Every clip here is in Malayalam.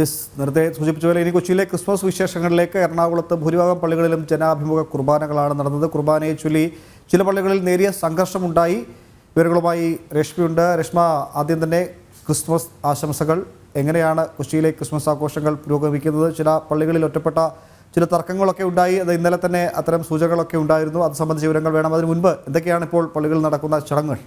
യെസ് നേരത്തെ സൂചിപ്പിച്ച പോലെ ഇനി കൊച്ചിയിലെ ക്രിസ്മസ് വിശേഷങ്ങളിലേക്ക് എറണാകുളത്ത് ഭൂരിഭാഗം പള്ളികളിലും ജനാഭിമുഖ കുർബാനകളാണ് നടന്നത്. കുർബാനയെ ചൊല്ലി ചില പള്ളികളിൽ നേരിയ സംഘർഷമുണ്ടായി. വിവരങ്ങളുമായി രശ്മിയുണ്ട് രശ്മ ആദ്യം തന്നെ ക്രിസ്മസ് ആശംസകൾ. എങ്ങനെയാണ് കൊച്ചിയിലെ ക്രിസ്മസ് ആഘോഷങ്ങൾ പുരോഗമിക്കുന്നത്? ചില പള്ളികളിൽ ഒറ്റപ്പെട്ട ചില തർക്കങ്ങളൊക്കെ ഉണ്ടായി. അത് ഇന്നലെ തന്നെ അത്തരം സൂചനകളൊക്കെ ഉണ്ടായിരുന്നു. അത് സംബന്ധിച്ച വിവരങ്ങൾ വേണം. അതിന് മുൻപ് എന്തൊക്കെയാണ് ഇപ്പോൾ പള്ളികളിൽ നടക്കുന്ന ചടങ്ങുകൾ?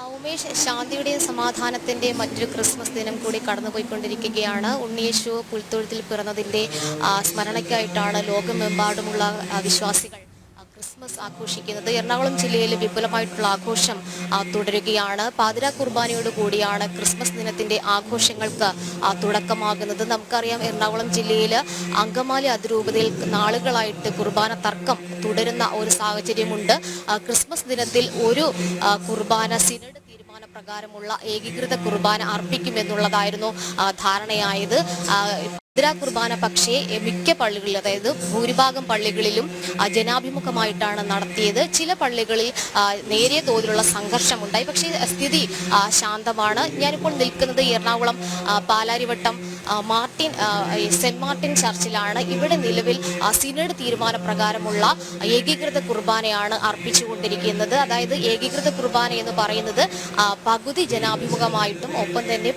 ഉമേഷ് ശാന്തിയുടെയും സമാധാനത്തിന്റെയും മറ്റൊരു ക്രിസ്മസ് ദിനം കൂടി കടന്നുപോയിക്കൊണ്ടിരിക്കുകയാണ്. ഉണ്ണിയേശു പുൽത്തൊഴുത്തിൽ പിറന്നതിന്റെ സ്മരണയ്ക്കായിട്ടാണ് ലോകമെമ്പാടുമുള്ള വിശ്വാസികൾ ആഘോഷിക്കുന്നത്. എറണാകുളം ജില്ലയിൽ വിപുലമായിട്ടുള്ള ആഘോഷം തുടരുകയാണ്. പാതിര കുർബാനയോട് കൂടിയാണ് ക്രിസ്മസ് ദിനത്തിന്റെ ആഘോഷങ്ങൾക്ക് തുടക്കമാകുന്നത്. നമുക്കറിയാം എറണാകുളം ജില്ലയിൽ അങ്കമാലി അതിരൂപതയിൽ നാളുകളായിട്ട് കുർബാന തർക്കം തുടരുന്ന ഒരു സാഹചര്യമുണ്ട്. ക്രിസ്മസ് ദിനത്തിൽ ഒരു കുർബാന സിനഡ് പ്രകാരമുള്ള ഏകീകൃത കുർബാന അർപ്പിക്കുമെന്നുള്ളതായിരുന്നു ധാരണയായത്. ആ, ഭദ്ര കുർബാന പക്ഷേ മിക്ക പള്ളികളിൽ അതായത് ഭൂരിഭാഗം പള്ളികളിലും ജനാഭിമുഖമായിട്ടാണ് നടത്തിയത്. ചില പള്ളികളിൽ നേരിയ തോതിലുള്ള സംഘർഷമുണ്ടായി. പക്ഷേ സ്ഥിതി ശാന്തമാണ്. ഞാനിപ്പോൾ നിൽക്കുന്നത് Ernakulam Palarivattom Martin Saint Martin ചർച്ചിലാണ് ഇവിടെ നിലവിൽ സിനഡ് തീരുമാന പ്രകാരമുള്ള ഏകീകൃത കുർബാനയാണ് അർപ്പിച്ചുകൊണ്ടിരിക്കുന്നത്. അതായത് ഏകീകൃത കുർബാന എന്ന് പറയുന്നത് പകുതി ജനാഭിമുഖമായിട്ടും ഒപ്പം തന്നെ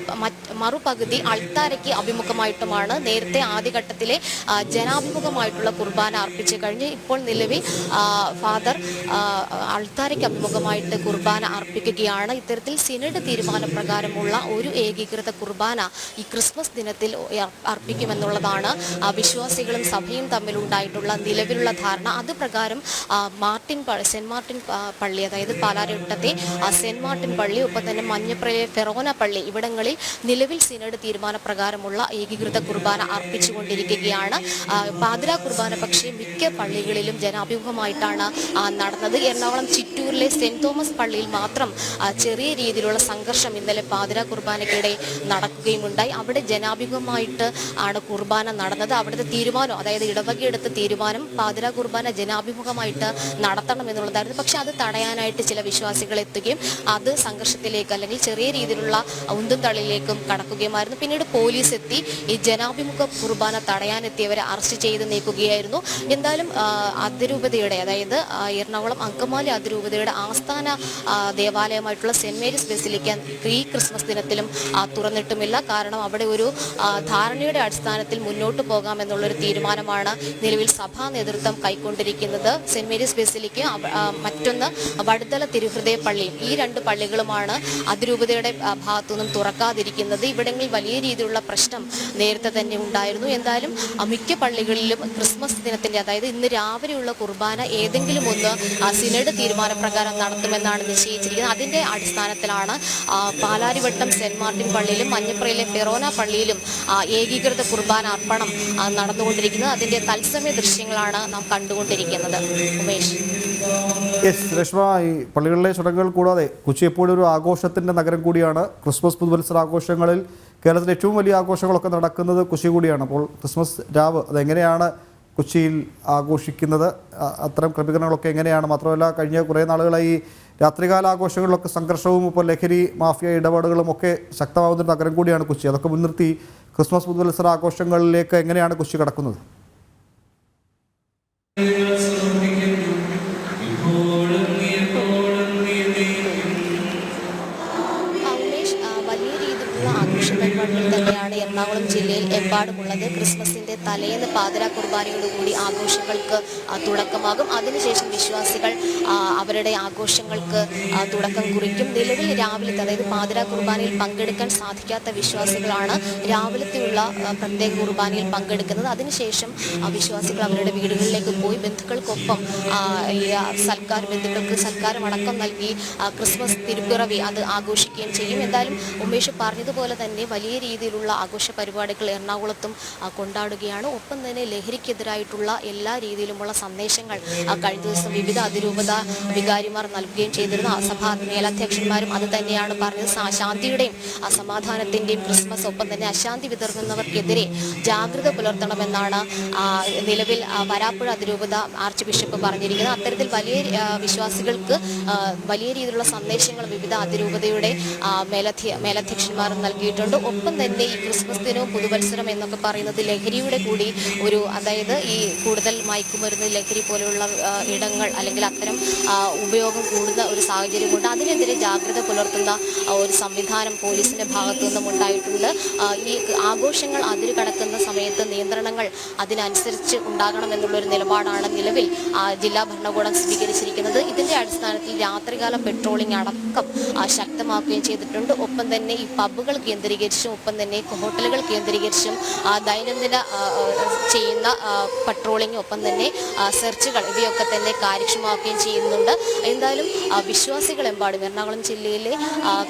മറുപകുതി അൾത്താരയ്ക്ക് അഭിമുഖമായിട്ടുമാണ് നേരത്തെ ആദ്യഘട്ടത്തിലെ ജനാഭിമുഖമായിട്ടുള്ള കുർബാന അർപ്പിച്ചു കഴിഞ്ഞ് ഇപ്പോൾ നിലവിൽ ഫാദർ അൾത്താരയ്ക്ക് അഭിമുഖമായിട്ട് കുർബാന അർപ്പിക്കുകയാണ്. ഇത്തരത്തിൽ സിനഡ് തീരുമാനപ്രകാരമുള്ള ഒരു ഏകീകൃത കുർബാന ഈ ക്രിസ്മസ് ദിനത്തിൽ ഉയ- അർപ്പിക്കുമെന്നുള്ളതാണ്. വിശ്വാസികളും സഭയും തമ്മിലുണ്ടായിട്ടുള്ള നിലവിലുള്ള ധാരണ. അത് പ്രകാരം മാർട്ടിൻ സെന്റ് മാർട്ടിൻ പള്ളി അതായത് പാലാരവട്ടത്തെ സെന്റ് മാർട്ടിൻ പള്ളി ഒപ്പം തന്നെ മഞ്ഞപ്രയ ഫെറോന പള്ളി ഇവിടങ്ങളിൽ നിലവിൽ സിനഡ് തീരുമാനപ്രകാരമുള്ള ഏകീകൃത കുർബാന അർപ്പിച്ചുകൊണ്ടിരിക്കുകയാണ്. പാതിര കുർബാന പക്ഷേ മിക്ക പള്ളികളിലും ജനാഭിമുഖമായിട്ടാണ് നടന്നത്. എറണാകുളം ചിറ്റൂരിലെ സെന്റ് തോമസ് പള്ളിയിൽ മാത്രം ചെറിയ രീതിയിലുള്ള സംഘർഷം ഇന്നലെ പാതിര കുർബാനയ്ക്കിടെ നടക്കുകയുമുണ്ടായി. അവിടെ ജനാഭിമുഖമായിട്ട് ആണ് കുർബാന നടന്നത്. അവിടുത്തെ തീരുമാനം അതായത് ഇടവകയെടുത്ത തീരുമാനം പാതിര കുർബാന ജനാഭിമുഖമായിട്ട് നടത്തണം എന്നുള്ളതായിരുന്നു. പക്ഷെ അത് തടയാനായിട്ട് ചില വിശ്വാസികൾ എത്തുകയും അത് സംഘർഷത്തിലേക്ക് അല്ലെങ്കിൽ ചെറിയ രീതിയിലുള്ള ഉന്തും കടക്കുകയുമായിരുന്നു. പിന്നീട് പോലീസ് എത്തി ഈ ജനാഭിമുഖ കുർബാന തടയാനെത്തിയവരെ അറസ്റ്റ് ചെയ്ത് നീക്കുകയായിരുന്നു. എന്തായാലും അതിരൂപതയുടെ അതായത് എറണാകുളം അങ്കമാലി അതിരൂപതയുടെ ആസ്ഥാന ദേവാലയമായിട്ടുള്ള സെന്റ് മേരീസ് ബസിലിക്ക ഈ ക്രിസ്മസ് ദിനത്തിലും തുറന്നിട്ടുമില്ല. കാരണം അവിടെ ഒരു ധാരണയുടെ അടിസ്ഥാനത്തിൽ മുന്നോട്ട് പോകാമെന്നുള്ളൊരു തീരുമാനമാണ് നിലവിൽ സഭാ നേതൃത്വം കൈക്കൊണ്ടിരിക്കുന്നത്. സെന്റ് മേരീസ് ബെസിലിക്ക് മറ്റൊന്ന് വടുതല തിരുഹൃദയ പള്ളിയും ഈ രണ്ട് പള്ളികളുമാണ് അതിരൂപതയുടെ ഭാഗത്തുനിന്നും തുറക്കാതിരിക്കുന്നത്. ഇവിടങ്ങളിൽ വലിയ രീതിയിലുള്ള പ്രശ്നം നേരത്തെ തന്നെ ഉണ്ടായിരുന്നു. എന്തായാലും മിക്ക പള്ളികളിലും ക്രിസ്മസ് ദിനത്തിന്റെ അതായത് ഇന്ന് രാവിലെയുള്ള കുർബാന ഏതെങ്കിലും ഒന്ന് സിനഡ് തീരുമാനപ്രകാരം നടത്തുമെന്നാണ് നിശ്ചയിച്ചിരിക്കുന്നത്. അതിന്റെ അടിസ്ഥാനത്തിലാണ് പാലാരിവട്ടം സെന്റ് മാർട്ടിൻ പള്ളിയിലും മഞ്ഞപ്രയിലെ ഫെറോന പള്ളിയിലും ഏകീകൃത കുർബാന അർപ്പണം നടന്നുകൊണ്ടിരിക്കുന്നത്. അതിന്റെ തത്സമയ ദൃശ്യങ്ങളാണ് നാം കണ്ടുകൊണ്ടിരിക്കുന്നത്. ഉമേഷ്. യെസ് രശ്മ ഈ പള്ളികളിലെ ചടങ്ങുകൾ കൂടാതെ കൊച്ചി എപ്പോഴും ഒരു ആഘോഷത്തിന്റെ നഗരം കൂടിയാണ്. ക്രിസ്മസ് പുതുവത്സര ആഘോഷങ്ങളിൽ കേരളത്തിലെ ഏറ്റവും വലിയ ആഘോഷങ്ങളൊക്കെ നടക്കുന്നത് കൊച്ചി കൂടിയാണ്. അപ്പോൾ ക്രിസ്മസ് രാവ് അതെങ്ങനെയാണ് കൊച്ചിയിൽ ആഘോഷിക്കുന്നത് അത്തരം ക്രമീകരണങ്ങളൊക്കെ എങ്ങനെയാണ്? മാത്രമല്ല കഴിഞ്ഞ കുറേ നാളുകളായി രാത്രികാല ആഘോഷങ്ങളിലൊക്കെ സംഘർഷവും ഇപ്പോൾ ലഹരി മാഫിയ ഇടപാടുകളും ഒക്കെ ശക്തമാവുന്ന നഗരം കൂടിയാണ് കൊച്ചി. അതൊക്കെ മുൻനിർത്തി ക്രിസ്മസ് പുതുവത്സര ആഘോഷങ്ങളിലേക്ക് എങ്ങനെയാണ് കൊച്ചി കടക്കുന്നത്? പരിപാടികൾ തന്നെയാണ് എറണാകുളം ജില്ലയിൽ എമ്പാടുമുള്ളത് ക്രിസ്മസിന്റെ തലേന്ന് പാതിര കുർബാനയോടുകൂടി ആഘോഷങ്ങൾക്ക് തുടക്കമാകും. അതിനുശേഷം വിശ്വാസികൾ അവരുടെ ആഘോഷങ്ങൾക്ക് തുടക്കം കുറിക്കും. നിലവിൽ രാവിലത്തെ അതായത് പാതിര കുർബാനയിൽ പങ്കെടുക്കാൻ സാധിക്കാത്ത വിശ്വാസികളാണ് രാവിലത്തെയുള്ള പ്രത്യേക കുർബാനയിൽ പങ്കെടുക്കുന്നത്. അതിനുശേഷം വിശ്വാസികൾ അവരുടെ വീടുകളിലേക്ക് പോയി ബന്ധുക്കൾക്കൊപ്പം സൽക്കാർ ബന്ധുക്കൾക്ക് സൽക്കാരം അടക്കം നൽകി ക്രിസ്മസ് തിരുപ്പിറവി അത് ആഘോഷിക്കുകയും ചെയ്യും. എന്തായാലും ഉമേഷ് പറഞ്ഞതുപോലെ തന്നെ വലിയ രീതിയിലുള്ള ആഘോഷ പരിപാടികൾ എറണാകുളത്തും കൊണ്ടാടുകയാണ്. ഒപ്പം തന്നെ ലഹരിക്കെതിരായിട്ടുള്ള എല്ലാ രീതിയിലുമുള്ള സന്ദേശങ്ങൾ കഴിഞ്ഞ ദിവസം വിവിധ അതിരൂപത വികാരിമാർ നൽകുകയും ചെയ്തിരുന്നു. സഭാ മേലധ്യക്ഷന്മാരും അത് തന്നെയാണ് പറഞ്ഞത്. ശാന്തിയുടെയും സമാധാനത്തിന്റെയും ക്രിസ്മസ് ഒപ്പം തന്നെ അശാന്തി വിതറുന്നവർക്കെതിരെ ജാഗ്രത പുലർത്തണമെന്നാണ് നിലവിൽ വരാപ്പുഴ അതിരൂപത ആർച്ച് ബിഷപ്പ് പറഞ്ഞിരിക്കുന്നത്. അത്തരത്തിൽ വലിയ വിശ്വാസികൾക്ക് വലിയ രീതിയിലുള്ള സന്ദേശങ്ങൾ വിവിധ അതിരൂപതയുടെ മേലധ്യ മേലധ്യക്ഷന്മാർ നൽകിയിട്ടുണ്ട്. ഒപ്പം തന്നെ ഈ ക്രിസ്മസ് ദിനവും പുതുവത്സരം എന്നൊക്കെ പറയുന്നത് ലഹരിയുടെ കൂടി ഒരു അതായത് ഈ കൂടുതൽ മയക്കുമരുന്ന് ലഹരി പോലെയുള്ള ഇടങ്ങൾ അല്ലെങ്കിൽ അത്തരം ഉപയോഗം കൂടുന്ന ഒരു സാഹചര്യം സാഹചര്യമുണ്ട്. അതിനെതിരെ ജാഗ്രത പുലർത്തുന്ന ഒരു സംവിധാനം പോലീസിന്റെ ഭാഗത്തു നിന്നും ഉണ്ടായിട്ടുണ്ട് ഈ ആഘോഷങ്ങൾ അതിര് കടക്കുന്ന സമയത്ത് നിയന്ത്രണങ്ങൾ അതിനനുസരിച്ച് ഉണ്ടാകണമെന്നുള്ള ഒരു നിലപാടാണ് നിലവിൽ ജില്ലാ ഭരണകൂടം സ്വീകരിച്ചിരിക്കുന്നത്. ഇതിന്റെ അടിസ്ഥാനത്തിൽ രാത്രികാല പെട്രോളിംഗ് അടക്കം ശക്തമാക്കുകയും ചെയ്തിട്ടുണ്ട്. ഒപ്പം തന്നെ ഈ പബ്ബുകൾ കേന്ദ്രീകരിച്ചും ഒപ്പം തന്നെ ഹോട്ടലുകൾ കേന്ദ്രീകരിച്ചും ദൈനംദിന ചെയ്യുന്ന പട്രോളിംഗ് ഒപ്പം തന്നെ സെർച്ചുകൾ ഇവയൊക്കെ തന്നെ കാര്യക്ഷമമാക്കുകയും ചെയ്യുന്നുണ്ട്. എന്തായാലും വിശ്വാസികളെമ്പാടും എറണാകുളം ജില്ലയിലെ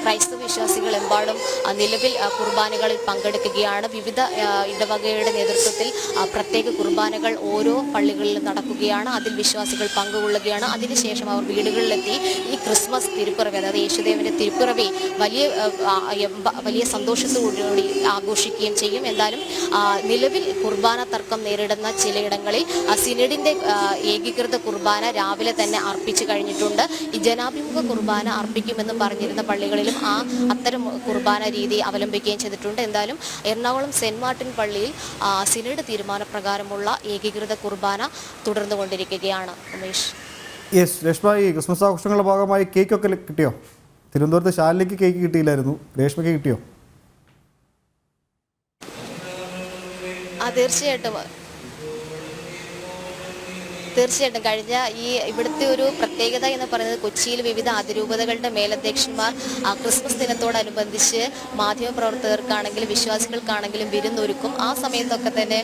ക്രൈസ്തവ വിശ്വാസികളെമ്പാടും നിലവിൽ കുർബാനകളിൽ പങ്കെടുക്കുകയാണ്. വിവിധ ഇടവകയുടെ നേതൃത്വത്തിൽ പ്രത്യേക കുർബാനകൾ ഓരോ പള്ളികളിൽ നടക്കുകയാണ്. അതിൽ വിശ്വാസികൾ പങ്കുകൊള്ളുകയാണ്. അതിനുശേഷം അവർ വീടുകളിലെത്തി ഈ ക്രിസ്മസ് തിരുപ്പിറവി അതായത് യേശുദേവന്റെ തിരുപ്പിറവി വലിയ വലിയ വലിയ സന്തോഷത്തോടുകൂടി ആഘോഷിക്കുകയും ചെയ്യും. എന്തായാലും നിലവിൽ കുർബാന തർക്കം നേരിടുന്ന ചിലയിടങ്ങളിൽ സിനഡിന്റെ ഏകീകൃത കുർബാന രാവിലെ തന്നെ അർപ്പിച്ചു കഴിഞ്ഞിട്ടുണ്ട്. ഈ ജനാഭിമുഖ കുർബാന അർപ്പിക്കുമെന്ന് പറഞ്ഞിരുന്ന പള്ളികളിലും ആ അത്തരം കുർബാന രീതി അവലംബിക്കുകയും ചെയ്തിട്ടുണ്ട്. എന്തായാലും എറണാകുളം സെന്റ് മാർട്ടിൻ പള്ളിയിൽ സിനഡ് തീരുമാനപ്രകാരമുള്ള ഏകീകൃത കുർബാന തുടർന്നു കൊണ്ടിരിക്കുകയാണ് ഉമേഷ്. യെസ് രേഷ്മ ഈ ക്രിസ്മസ് ആഘോഷങ്ങളുടെ ഭാഗമായി കേക്കൊക്കെ കിട്ടിയോ? തിരുവനന്തപുരത്ത് ശാലിനിക്ക് കേക്ക് കിട്ടിയില്ലായിരുന്നു. രേഷ്മയ്ക്ക് കിട്ടിയോ? ആ തീർച്ചയായിട്ടും. തീർച്ചയായിട്ടും. കഴിഞ്ഞ ഈ ഇവിടുത്തെ ഒരു പ്രത്യേകത എന്ന് പറയുന്നത് കൊച്ചിയിൽ വിവിധ അതിരൂപതകളുടെ മേലധ്യക്ഷന്മാർ ആ ക്രിസ്മസ് ദിനത്തോടനുബന്ധിച്ച് മാധ്യമപ്രവർത്തകർക്കാണെങ്കിലും വിശ്വാസികൾക്കാണെങ്കിലും വിരുന്നൊരുക്കും. ആ സമയത്തൊക്കെ തന്നെ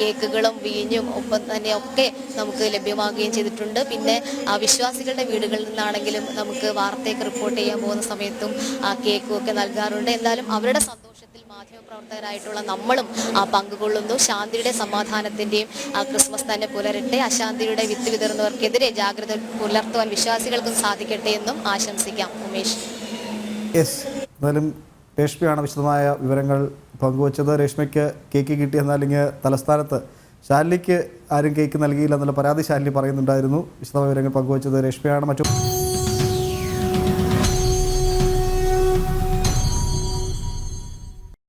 കേക്കുകളും വീഞ്ഞും ഒപ്പം തന്നെ ഒക്കെ നമുക്ക് ലഭ്യമാകുകയും ചെയ്തിട്ടുണ്ട്. പിന്നെ ആ, വിശ്വാസികളുടെ വീടുകളിൽ നിന്നാണെങ്കിലും നമുക്ക് വാർത്തയൊക്കെ റിപ്പോർട്ട് ചെയ്യാൻ പോകുന്ന സമയത്തും ആ, കേക്കും ഒക്കെ നൽകാറുണ്ട്. എന്നാലും അവരുടെ മാധ്യമപ്രവർത്തകരായിട്ടുള്ള നമ്മളും ആ, പങ്കുകൊള്ളുന്നു. ശാന്തിയുടെ സമാധാനത്തിന്റെയും ആ, ക്രിസ്മസ് തന്നെ പുലരട്ടെ. അശാന്തിയുടെ വിത്ത് വിതറുന്നവർക്കെതിരെ ജാഗ്രത പുലർത്തുവാൻ വിശ്വാസികൾക്കും സാധിക്കട്ടെ എന്നും ആശംസിക്കാം. ഉമേഷ്. യെസ്. രേഷ്മയാണ് വിശദമായ വിവരങ്ങൾ പങ്കുവച്ചത്. രേഷ്മയ്ക്ക് കേക്ക് കിട്ടി എന്നല്ലെങ്കിൽ തലസ്ഥാനത്ത്. ശാലിനിക്ക് ആരും കേക്ക് നൽകിയില്ല എന്നുള്ള പരാതി ശാലിനി പറയുന്നുണ്ടായിരുന്നു. വിശദമായ വിവരങ്ങൾ പങ്കുവച്ചത് രേഷ്മയാണ്. മറ്റു